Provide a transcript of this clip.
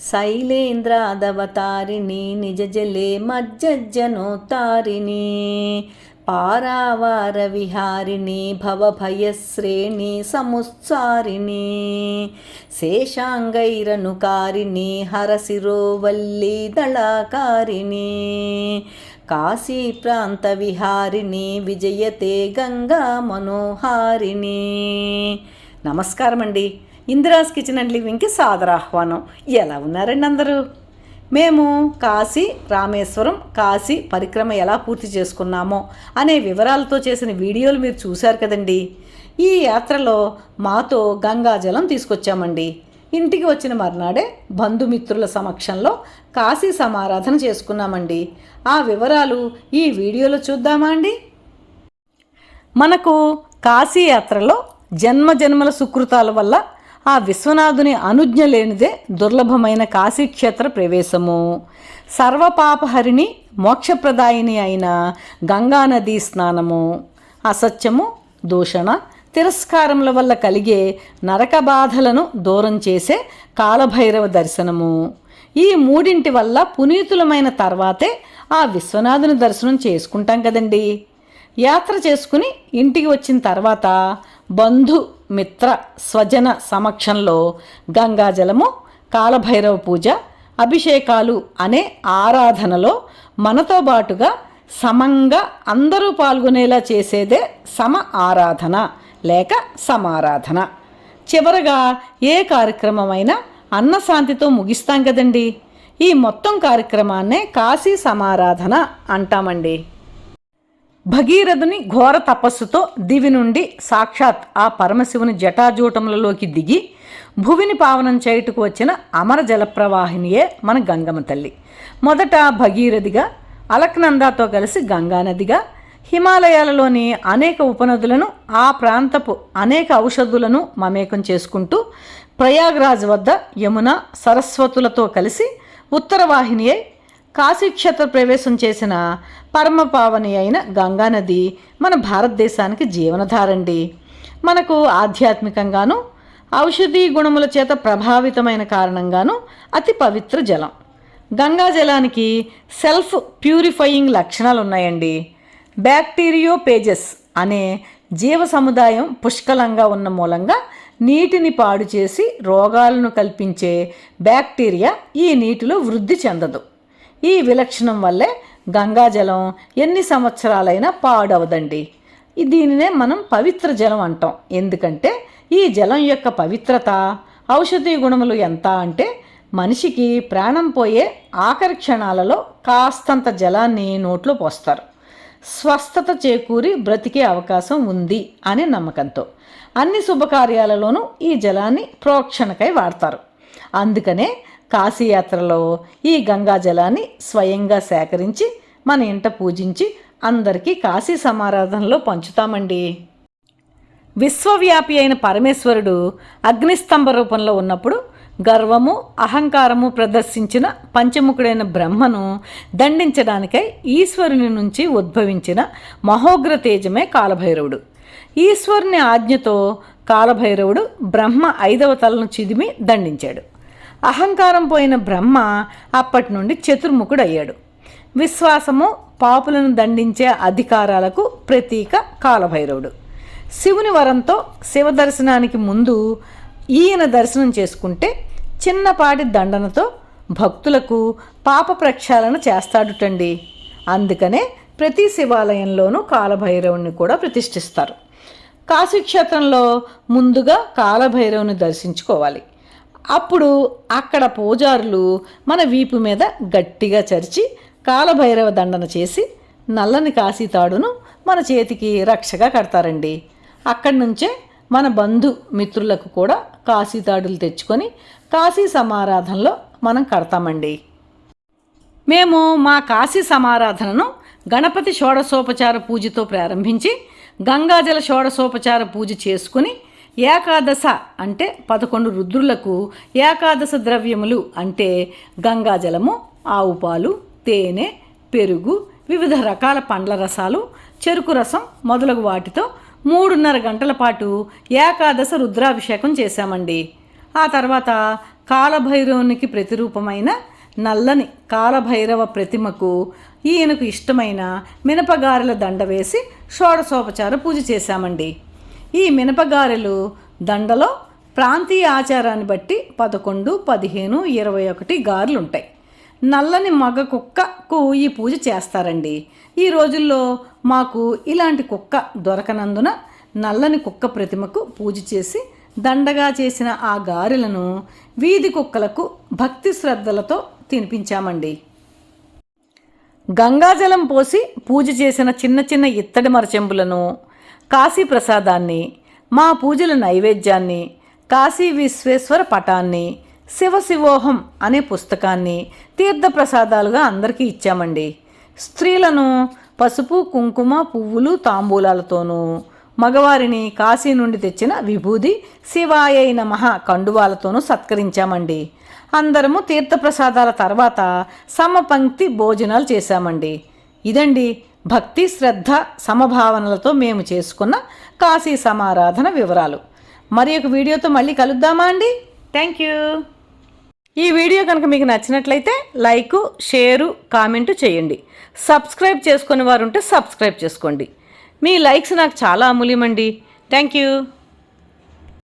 శైలేంద్రాదవతారిణి నిజ జలే మజ్జనోతారిణి పారావార విహారిణి భవభయశ్రేణి సముత్సారిణి శేషాంగైరనుకారిణి హరశిరోవల్లి దళాకారిణి కాశీ ప్రాంత విహారిణి విజయతే గంగా మనోహారిణి నమస్కారం అండి ఇందిరాస్ కిచెన్ అండ్ లివింగ్కి సాదర ఆహ్వానం. ఎలా ఉన్నారండి అందరూ? మేము కాశీ రామేశ్వరం కాశీ పరిక్రమ ఎలా పూర్తి చేసుకున్నామో అనే వివరాలతో చేసిన వీడియోలు మీరు చూశారు కదండి. ఈ యాత్రలో మాతో గంగాజలం తీసుకొచ్చామండి. ఇంటికి వచ్చిన మర్నాడే బంధుమిత్రుల సమక్షంలో కాశీ సమారాధన చేసుకున్నామండి. ఆ వివరాలు ఈ వీడియోలో చూద్దామా అండి? మనకు కాశీ యాత్రలో జన్మ జన్మల సుకృతాల వల్ల ఆ విశ్వనాథుని అనుజ్ఞ లేనిదే దుర్లభమైన కాశీక్షేత్ర ప్రవేశము. సర్వపాపహరిణి మోక్షప్రదాయిని అయిన గంగానదీ స్నానము. అసత్యము దూషణ తిరస్కారముల వల్ల కలిగే నరక బాధలను దూరం చేసే కాలభైరవ దర్శనము. ఈ మూడింటి వల్ల పునీతులమైన తర్వాతే ఆ విశ్వనాథుని దర్శనం చేసుకుంటాం కదండి. యాత్ర చేసుకుని ఇంటికి వచ్చిన తర్వాత బంధు మిత్ర స్వజన సమక్షంలో గంగాజలము కాలభైరవ పూజ అభిషేకాలు అనే ఆరాధనలో మనతో బాటుగా సమంగా అందరూ పాల్గొనేలా చేసేదే సమ ఆరాధన లేక సమారాధన. చివరగా ఏ కార్యక్రమమైనా అన్నశాంతితో ముగిస్తాం కదండి? ఈ మొత్తం కార్యక్రమాన్నే కాశీ సమారాధన అంటామండి. భగీరథుని ఘోర తపస్సుతో దివి నుండి సాక్షాత్ ఆ పరమశివుని జటాజూటములలోకి దిగి భువిని పావనం చేయుటకు వచ్చిన అమర జలప్రవాహినియే మన గంగమ్మ తల్లి. మొదట భగీరథిగా అలక్నందాతో కలిసి గంగానదిగా హిమాలయాలలోని అనేక ఉపనదులను ఆ ప్రాంతపు అనేక ఔషధులను మమేకం చేసుకుంటూ ప్రయాగ్రాజ్ వద్ద యమున సరస్వతులతో కలిసి ఉత్తరవాహిని అయి కాశీక్షేత్ర ప్రవేశం చేసిన పరమపావని అయిన గంగానది మన భారతదేశానికి జీవనధారండి. మనకు ఆధ్యాత్మికంగాను ఔషధీ గుణముల చేత ప్రభావితమైన కారణంగాను అతి పవిత్ర జలం. గంగా జలానికి సెల్ఫ్ ప్యూరిఫయింగ్ లక్షణాలు ఉన్నాయండి బ్యాక్టీరియో పేజెస్ అనే జీవ సముదాయం పుష్కలంగా ఉన్న మూలంగా నీటిని పాడు చేసి రోగాలను కల్పించే బ్యాక్టీరియా ఈ నీటిలో వృద్ధి చెందదు. ఈ విలక్షణం వల్లే గంగాజలం ఎన్ని సంవత్సరాలైనా పాడవదండి. దీనినే మనం పవిత్ర జలం అంటాం. ఎందుకంటే ఈ జలం యొక్క పవిత్రత ఔషధీయ గుణములు ఎంత అంటే మనిషికి ప్రాణం పోయే ఆఖరి క్షణాలలో కాస్తంత జలాన్ని నోట్లో పోస్తారు. స్వస్థత చేకూరి బ్రతికే అవకాశం ఉంది అనే నమ్మకంతో. అన్ని శుభకార్యాలలోనూ ఈ జలాన్ని ప్రోక్షణకై వాడతారు. అందుకనే కాశీయాత్రలో ఈ గంగా జలాన్ని స్వయంగా సేకరించి మన ఇంట పూజించి అందరికీ కాశీ సమారాధనలో పంచుతామండి. విశ్వవ్యాపి అయిన పరమేశ్వరుడు అగ్నిస్తంభ రూపంలో ఉన్నప్పుడు గర్వము అహంకారము ప్రదర్శించిన పంచముఖుడైన బ్రహ్మను దండించడానికై ఈశ్వరుని నుంచి ఉద్భవించిన మహోగ్ర తేజమే కాలభైరవుడు. ఈశ్వరుని ఆజ్ఞతో కాలభైరవుడు బ్రహ్మ ఐదవ తలను చిదిమి దండించాడు. అహంకారం పోయిన బ్రహ్మ అప్పటి నుండి చతుర్ముఖుడు అయ్యాడు విశ్వాసము పాపులను దండించే అధికారాలకు ప్రతీక కాలభైరవుడు. శివుని వరంతో శివ దర్శనానికి ముందు ఈయన దర్శనం చేసుకుంటే చిన్నపాటి దండనతో భక్తులకు పాప ప్రక్షాళన చేస్తాడుటండి. అందుకనే ప్రతి శివాలయంలోనూ కాలభైరవుని కూడా ప్రతిష్ఠిస్తారు. కాశీక్షేత్రంలో ముందుగా కాలభైరవుని దర్శించుకోవాలి. అప్పుడు అక్కడ పూజారులు మన వీపు మీద గట్టిగా చరిచి కాలభైరవ దండన చేసి నల్లని కాశీ తాడును మన చేతికి రక్షగా కడతారండి. అక్కడి నుంచే మన బంధు మిత్రులకు కూడా కాశీ తాడులు తెచ్చుకొని కాశీ సమారాధనలో మనం కడతామండి. మేము మా కాశీ సమారాధనను గణపతి షోడశోపచార పూజతో ప్రారంభించి గంగాజల షోడశోపచార పూజ చేసుకుని ఏకాదశ అంటే పదకొండు రుద్రులకు ఏకాదశ ద్రవ్యములు అంటే గంగాజలము ఆవు పాలు తేనె పెరుగు వివిధ రకాల పండ్ల రసాలు చెరుకు రసం మొదలగు వాటితో మూడున్నర గంటల పాటు ఏకాదశ రుద్రాభిషేకం చేశామండి. ఆ తర్వాత కాలభైరవునికి ప్రతిరూపమైన నల్లని కాలభైరవ ప్రతిమకు ఈయనకు ఇష్టమైన మినపగారెల దండ వేసి షోడశోపచార పూజ చేశామండి. ఈ మినపగారెలు దండలో ప్రాంతీయ ఆచారాన్ని బట్టి పదకొండు పదిహేను ఇరవై ఒకటి గారెలు ఉంటాయి నల్లని మగ కుక్కకు ఈ పూజ చేస్తారండి. ఈ రోజుల్లో మాకు ఇలాంటి కుక్క దొరకనందున నల్లని కుక్క ప్రతిమకు పూజ చేసి దండగా చేసిన ఆ గారెలను వీధి కుక్కలకు భక్తి శ్రద్ధలతో తినిపించామండి. గంగాజలం పోసి పూజ చేసిన చిన్న చిన్న ఇత్తడి మరచెంబులను కాశీ ప్రసాదాన్ని మా పూజల నైవేద్యాన్ని కాశీ విశ్వేశ్వర పటాన్ని శివశివోహం అనే పుస్తకాన్ని తీర్థప్రసాదాలుగా అందరికీ ఇచ్చామండి. స్త్రీలను పసుపు కుంకుమ పువ్వులు తాంబూలాలతోనూ మగవారిని కాశీ నుండి తెచ్చిన విభూది శివాయ నమః కండువాలతోనూ సత్కరించామండి. అందరము తీర్థప్రసాదాల తర్వాత సమపంక్తి భోజనాలు చేశామండి. ఇదండి భక్తి శ్రద్ధ సమభావనలతో మేము చేసుకున్న కాశీ సమారాధన వివరాలు. మరి ఒక వీడియోతో మళ్ళీ కలుద్దామా అండి? థ్యాంక్ యూ ఈ వీడియో కనుక మీకు నచ్చినట్లయితే లైక్ షేరు కామెంటు చేయండి. సబ్స్క్రైబ్ చేసుకుని వారు ఉంటే సబ్స్క్రైబ్ చేసుకోండి. మీ లైక్స్ నాకు చాలా అమూల్యమండి. Thank you